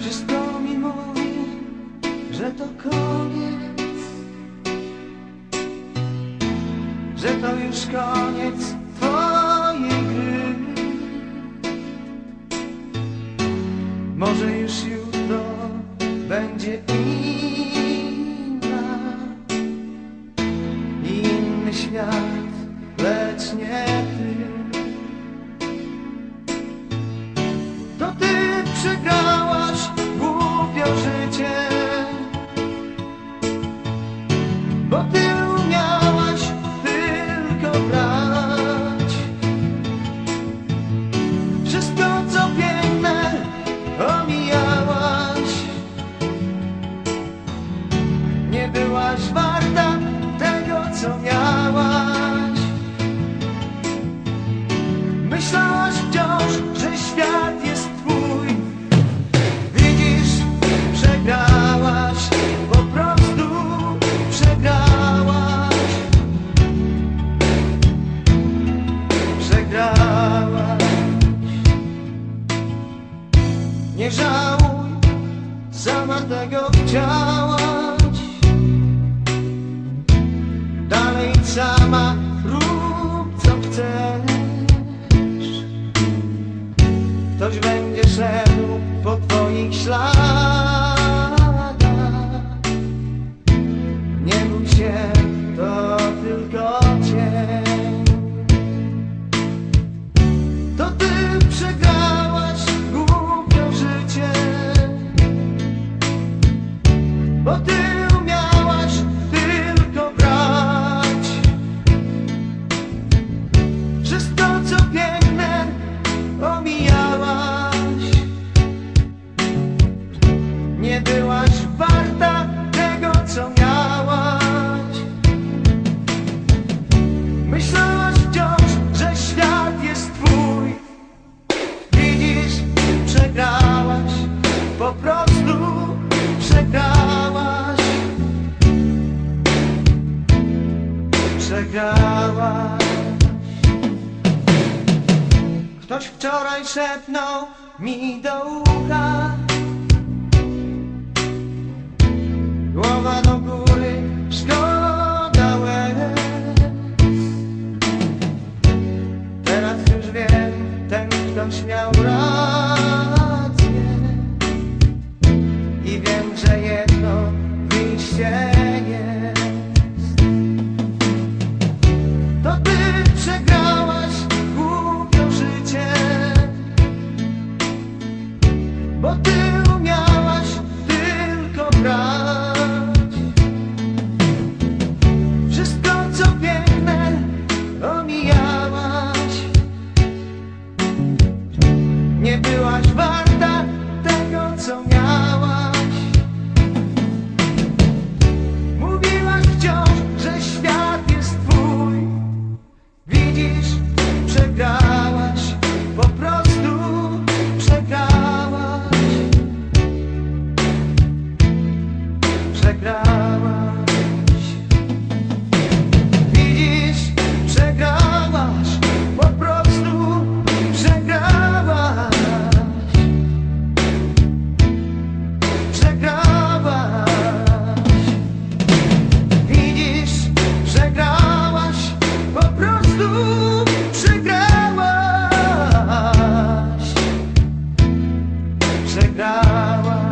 Wszystko mi mówi, że to koniec. Że to już koniec twojej gry. Może już jutro będzie inna. Inny świat, lecz nie Nie byłaś warta tego, co miałaś. Myślałaś wciąż, że świat jest twój. Widzisz, przegrałaś, po prostu przegrałaś. Przegrałaś. Nie żałuj, sama tego chciałaś. Ktoś będzie szedł po twoich śladach Nie byłaś warta tego co miałaś. Myślałaś wciąż, że świat jest twój. Widzisz, przegrałaś, po prostu przegrałaś. Przegrałaś. Ktoś wczoraj szepnął mi do ucha terra Nie byłaś warta przegrałaś Przegrałaś